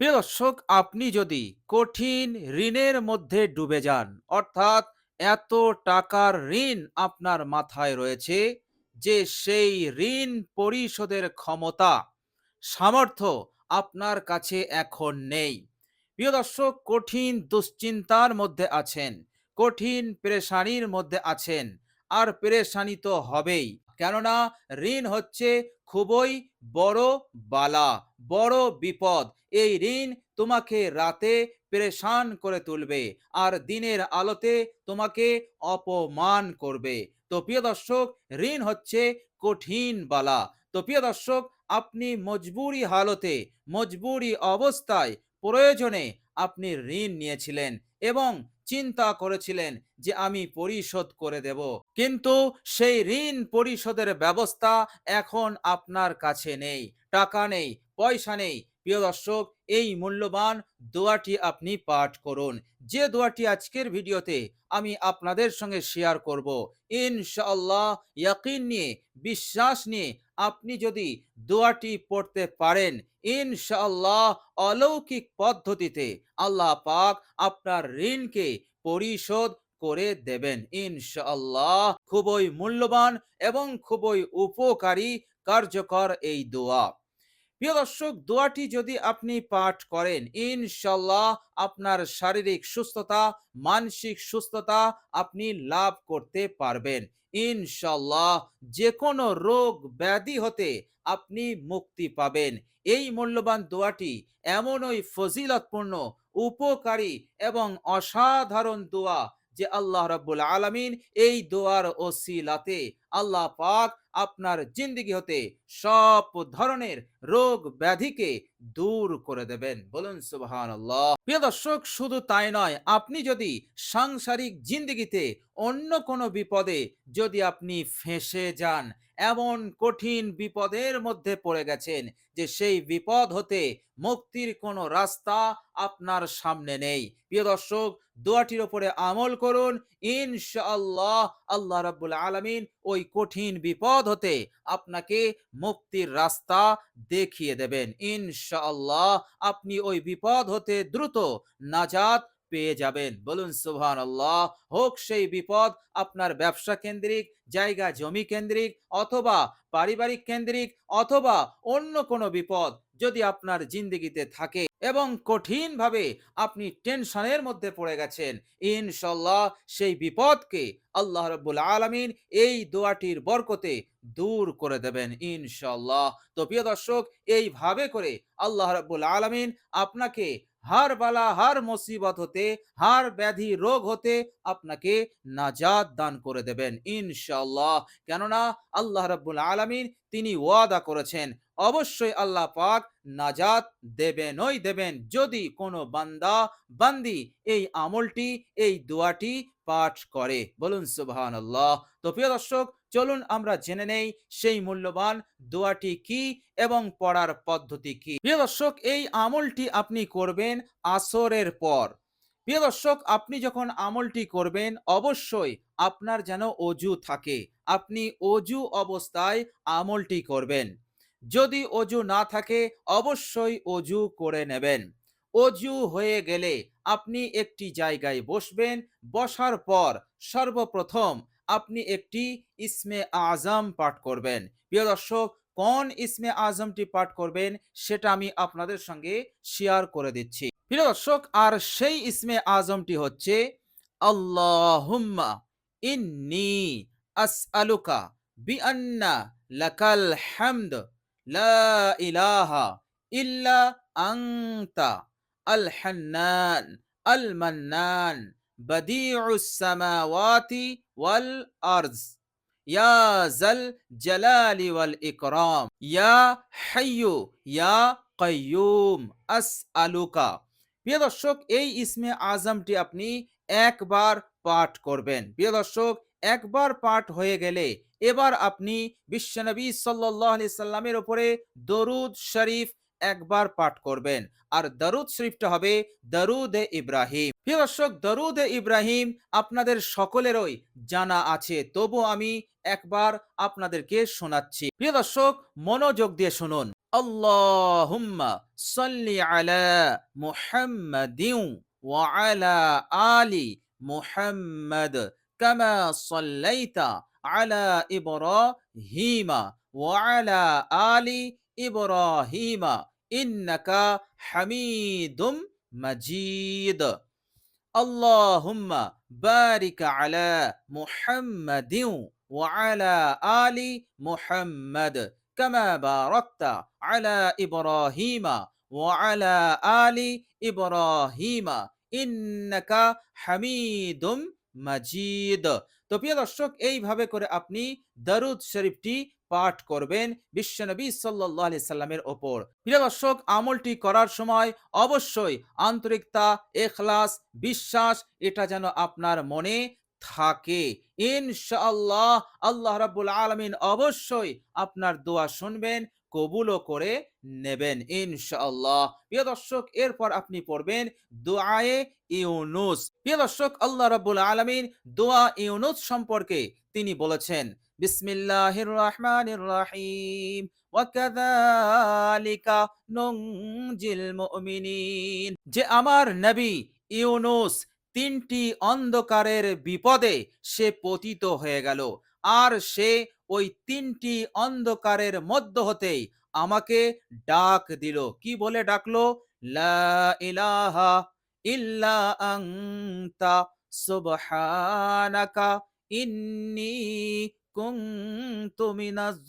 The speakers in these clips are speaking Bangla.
প্রিয় দর্শক, আপনি যদি কঠিন ঋণের মধ্যে ডুবে যান, অর্থাৎ এত টাকার ঋণ আপনার মাথায় রয়েছে যে সেই ঋণ পরিশোধের ক্ষমতা, সামর্থ্য আপনার কাছে এখন নেই। প্রিয় দর্শক, কঠিন দুশ্চিন্তার মধ্যে আছেন, কঠিন পেরেশানির মধ্যে আছেন, আর পেরেশানি তো হবেই। কেননা ঋণ হচ্ছে খুবই বড় বালা, বড় বিপদ। এই ঋণ তোমাকে রাতে পেরেশান করে তুলবে আর দিনের আলোতে তোমাকে অপমান করবে। তো প্রিয় দর্শক, ঋণ হচ্ছে কঠিন বালা। তো প্রিয় দর্শক, আপনি মজবুরি হালতে, মজবুরি অবস্থায় প্রয়োজনে আপনি ঋণ নিয়েছিলেন এবং চিন্তা করেছিলেন যে আমি পরিশোধ করে দেব। কিন্তু সেই ঋণ পরিশোধের ব্যবস্থা এখন আপনার কাছে নেই। টাকা নেই, পয়সা নেই। প্রিয় দর্শক, এই মূল্যবান দোয়াটি আপনি পাঠ করুন। যে দোয়াটি আজকের ভিডিওতে আমি আপনাদের সঙ্গে শেয়ার করব, ইনশাআল্লাহ, ইয়াকিন নিয়ে, বিশ্বাস নিয়ে আপনি যদি দোয়াটি পড়তে পারেন ইনশাল্লাহ অলৌকিক পদ্ধতিতে আল্লাহ পাক আপনার ঋণকে পরিশোধ করে দেবেন। ইনশাআল্লাহ খুবই মূল্যবান এবং খুবই উপকারী, কার্যকর এই দোয়া। প্রিয় দর্শক, দোয়াটি যদি আপনি পাঠ করেন ইনশাল্লাহ আপনার শারীরিক সুস্থতা, মানসিক সুস্থতা আপনি লাভ করতে পারবেন। ইনশাল্লাহ যে কোনো রোগ ব্যাধি হতে আপনি মুক্তি পাবেন। এই মূল্যবান দোয়াটি এমনই ফজিলতপূর্ণ, উপকারী এবং অসাধারণ দোয়া যে আল্লাহ রব্বুল আলমিন এই দোয়ার ওসিলাতে আল্লাহ পাক আপনার জিন্দগি হতে সব ধরনের রোগ ব্যাধিকে দূর করে দেবেন। বলুন সুবহান প্রিয় দর্শক, শুধু তাই নয়, আপনি যদি সাংসারিক জিন্দগিতে অন্য কোনো বিপদে যদি আপনি ফেঁসে যান এমন কঠিন বিপদের মধ্যে পড়ে গেছেন যে সেই বিপদ হতে মুক্তির কোনো রাস্তা আপনার সামনে নেই। প্রিয় দর্শক, দোয়াটির ওপরে আমল করুন। ইনশাআল্লাহ আল্লাহ রাব্বুল আলামিন ওই কঠিন বিপদ হতে আপনাকে মুক্তির রাস্তা দেখিয়ে দেবেন। ইনশাআল্লাহ আপনি ওই বিপদ হতে দ্রুত নাজাত পেয়ে যাবেন। বলুন সুবহান আল্লাহ হোক সেই বিপদ আপনার ব্যবসা কেন্দ্রিক, জায়গা জমি কেন্দ্রিক, অথবা পারিবারিক কেন্দ্রিক, অথবা অন্য কোনো বিপদ যদি আপনার জিন্দগিতে থাকে এবং কঠিনভাবে আপনি টেনশনের মধ্যে পড়ে গেছেন, ইনশাল্লাহ সেই বিপদকে আল্লাহ রব্বুল আলমিন এই দোয়াটির বরকতে দূর করে দেবেন, ইনশাল্লাহ। তো প্রিয় দর্শক, এইভাবে করে আল্লাহ রব্বুল আলমিন আপনাকে হার বালা, হার মুসিবত হতে, হার ব্যাধি রোগ হতে আপনাকে নাজাদ দান করে দেবেন ইনশাল্লাহ কেননা আল্লাহ রব্বুল আলমিন তিনি ওয়াদা করেছেন, অবশ্যই আল্লাহ পাক নাজাত দেবেনই দেবেন। যদি কোনো বান্দা, বান্দি এই আমলটি, এই দোয়াটি পাঠ করে, বলুন সুবহান আল্লাহ তো প্রিয় দর্শক চলুন আমরা জেনে নেই সেই মূল্যবান দোয়াটি কি এবং পড়ার পদ্ধতি কি। প্রিয় দর্শক, এই আমলটি আপনি করবেন আসরের পর। প্রিয় দর্শক, আপনি যখন আমলটি করবেন, অবশ্যই আপনার যেন অজু থাকে। আপনি অজু অবস্থায় আমলটি করবেন। যদি অজু না থাকে, অবশ্যই অজু করে নেবেন। অজু হয়ে গেলে আপনি একটি জায়গায় বসবেন, বসার পর সর্বপ্রথম আপনি একটি ইসমে আজম পাঠ করবেন। প্রিয় দর্শক, কোন ইসমে আজমটি পাঠ করবেন সেটা আমি আপনাদের সঙ্গে শেয়ার করে দিচ্ছি। প্রিয় দর্শক, আর সেই ইসমে আজমটি হচ্ছে, আল্লাহুম্মা ইন্নি আসআলুকা বিআন্না লাকাল হামদ লা ইলাহা ইল্লা আংতা আল হান্নান আল মান্নান বাদিউস সামাওয়াতি ওয়াল আরজ। ইয়া জাল জালালি ওয়াল ইকরাম। ইয়া হাইয়ু, ইয়া কাইয়ুম প্রিয় দর্শক, এই ইসমে আজমটি আপনি একবার পাঠ করবেন। প্রিয় দর্শক, একবার পাঠ হয়ে গেলে এবার আপনি বিশ্বনবী সাল্লাহ সাল্লামের ওপরে দরুদ শরীফ একবার পাঠ করবেন। আর দরুদ শরীফটা হবে দরুদ ইব্রাহিম। প্রিয় দর্শক, দরুদ ইব্রাহিম আপনাদের সকলেরই জানা আছে। তবু আমি একবার আপনাদেরকে শোনাচ্ছি। প্রিয় দর্শক, মনোযোগ দিয়ে শুনুন। আল্লাহুম্মা সাল্লি আলা মুহাম্মাদিন ওয়া আলা আলি মুহাম্মাদ কামা সাল্লাইতা আলা ইব্রাহিমা ওয়া আলা আলি ইব্রাহিমা। ইন্নাকা হামিদুম মাজিদ। আল্লাহুম্মা বারিক আলা মুহাম্মাদিউ ওয়া আলা আলি মুহাম্মাদ কামা বারাকতা আলা ইব্রাহিমা ওয়া আলা আলি ইব্রাহিমা ইন্নাকা হামিদুম মাজিদ। তো প্রিয় দর্শক, এইভাবে করে আপনি দারুদ শরীফটি পাঠ করবেন বিশ্বনবী সাল্লাহ আলি সাল্লামের ওপর। প্রিয় দর্শক, আমলটি করার সময় অবশ্যই আন্তরিকতা, এখলাস, বিশ্বাস, এটা যেন আপনার মনে থাকে। ইনশাআল্লাহ আল্লাহ রাব্বুল আলামিন অবশ্যই আপনার দোয়া শুনবেন, কবুলও করে নেবেন ইনশাআল্লাহ। প্রিয় দর্শক, এরপর আপনি পড়বেন দোয়ায়ে ইউনুস। প্রিয় দর্শক, আল্লাহ রাব্বুল আলামিন দোয়া ইউনুস সম্পর্কে তিনি বলেছেন বিসমিল্লাহির যে আমার নবী ইউনুস তিনটি অন্ধকারের বিপদে সে পতিত হয়ে গেল। আর সে ওই তিনটি অন্ধকারের মধ্য হতেই আমাকে ডাক দিল। কি বলে ডাকলো? লা ইলাহা ইল্লা আংতা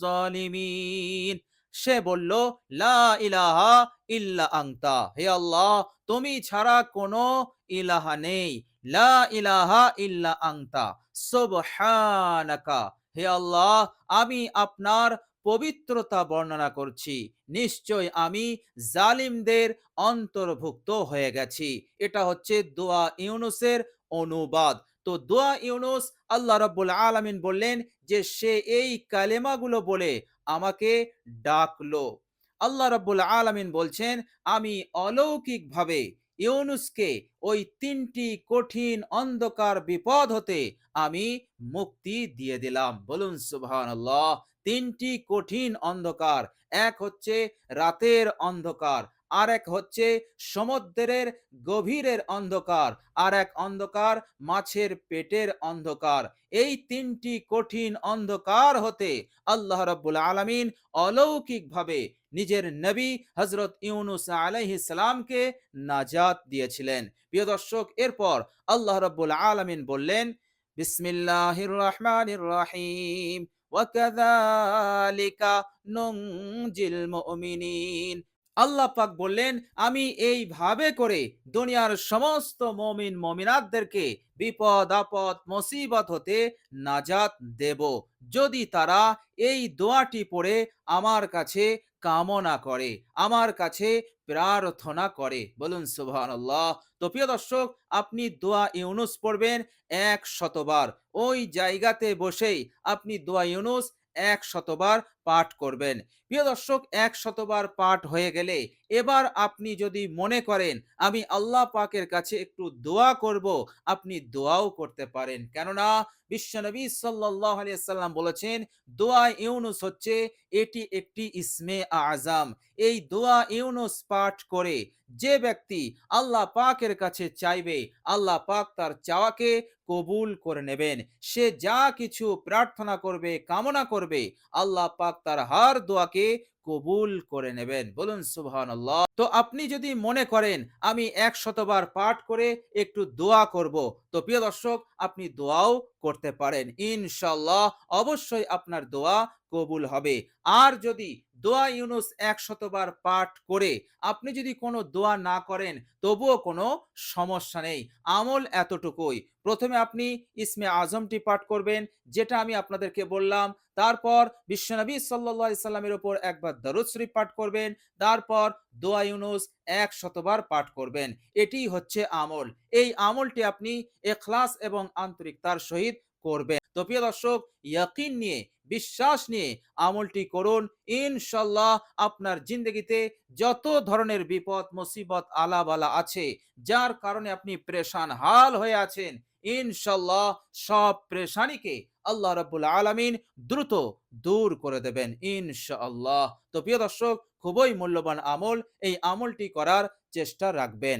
জালিমিন। সে বলল, লা ইলাহা ইল্লা আংতা হে আল্লাহ, তুমি ছাড়া কোনো ইলাহা নেই। লা ইলাহা ইল্লা আংতা সুবহানাকা। হে আল্লাহ, আমি আপনার পবিত্রতা বর্ণনা করছি। নিশ্চয় আমি জালিমদের অন্তর্ভুক্ত হয়ে গেছি। এটা হচ্ছে দোয়া ইউনুসের অনুবাদ। তো দোয়া ইউনুস আল্লাহ রাব্বুল আলামিন বললেন যে, সে এই কালেমাগুলো বলে আমাকে ডাকলো। আল্লাহ রাব্বুল আলামিন বলছেন, আমি অলৌকিকভাবে ইউনুসকে ওই তিনটি কঠিন অন্ধকার বিপদ হতে আমি মুক্তি দিয়ে দিলাম। বলুন সুবহানাল্লাহ, তিনটি কঠিন অন্ধকার, এক হচ্ছে রাতের অন্ধকার আর এক হচ্ছে সমুদ্রের গভীরের অন্ধকার আর এক অন্ধকার মাছের পেটের অন্ধকার। এই তিনটি কঠিন অন্ধকার হতে আল্লাহ রাব্বুল আলামিন অলৌকিকভাবে নিজের নবী হজরত ইউনুস আলাইহিস সালামকে নাজাত দিয়েছিলেন। প্রিয় দর্শক, এরপর আল্লাহ রাব্বুল আলামিন বললেন, বিসমিল্লাহির রহমানির রহিম। ওয়াকাযালিকা নুনজিল মুমিনিন। আল্লাহ পাক বললেন, আমি এইভাবে করে দুনিয়ার সমস্ত মমিন মমিনাতদেরকে বিপদ, আপদ, মুসিবত হতে নাজাত দেব। যদি তারা এই দোয়াটি পড়ে আমার কাছে কামনা করে, আমার কাছে প্রার্থনা করে। বলুন, সুবহানাল্লাহ। তো প্রিয় দর্শক, আপনি দোয়া ইউনুস পড়বেন এক শতবার। ওই জায়গাতে বসেই আপনি দোয়া ইউনুস এক শতবার পাঠ করবেন। প্রিয় দর্শক, এক শতবার পাঠ হয়ে গেলে এবার আপনি যদি মনে করেন, আমি আল্লাহ পাকের কাছে একটু দোয়া করব, আপনি দোয়াও করতে পারেন। কেননা, বিশ্বনবী সাল্লাহ আলিয়াল্লাম বলেছেন, দোয়া ইউনুস হচ্ছে, এটি একটি ইসমে আজাম এই দোয়া ইউনুস পাঠ করে যে ব্যক্তি আল্লাহ পাকের কাছে চাইবে, আল্লাহ পাক তার চাওয়াকে কবুল করে নেবেন। সে যা কিছু প্রার্থনা করবে, কামনা করবে, আল্লাহ পাক তার হার দোয়াকে কবুল করে নেবেন। বলুন সুবহান তো আপনি যদি মনে করেন, আমি এক শতবার পাঠ করে একটু দোয়া করব, তো প্রিয় দর্শক, আপনি দোয়াও করতে পারেন। ইনশাল্লাহ অবশ্যই আপনার দোয়া কবুল হবে। আর যদি দোয়া ইউনুস এক শতবার পাঠ করে আপনি যদি কোনো দোয়া না করেন, তবুও কোনো সমস্যা নেই। আমল এতটুকুই। প্রথমে আপনি ইসমে আজমটি পাঠ করবেন, যেটা আমি আপনাদেরকে বললাম। তারপর বিশ্বনবী সাল্লা সাল্লামের ওপর একবার দরুদ শরীফ পাঠ করবেন। তারপর দোয়া ইউনুস এক শতবার পাঠ করবেন। এটি হচ্ছে আমল। এই আমলটি আপনি এখলাস এবং আন্তরিকতার সহিত করবেন। তো প্রিয় দর্শক, ইয়াকিন নিয়ে, বিশ্বাস নিয়ে আমলটি করুন। ইনশাল্লাহ আপনার জিন্দগিতে যত ধরনের বিপদ, মুসিবত, আলাবালা আছে, যার কারণে আপনি প্রেশান হাল হয়ে আছেন ইনশাল্লাহ সব প্রেশানিকে আল্লাহ রাব্বুল আলামিন দ্রুত দূর করে দেবেন, ইনশাআল্লাহ। তো প্রিয় দর্শক, খুবই মূল্যবান আমল, এই আমলটি করার চেষ্টা রাখবেন।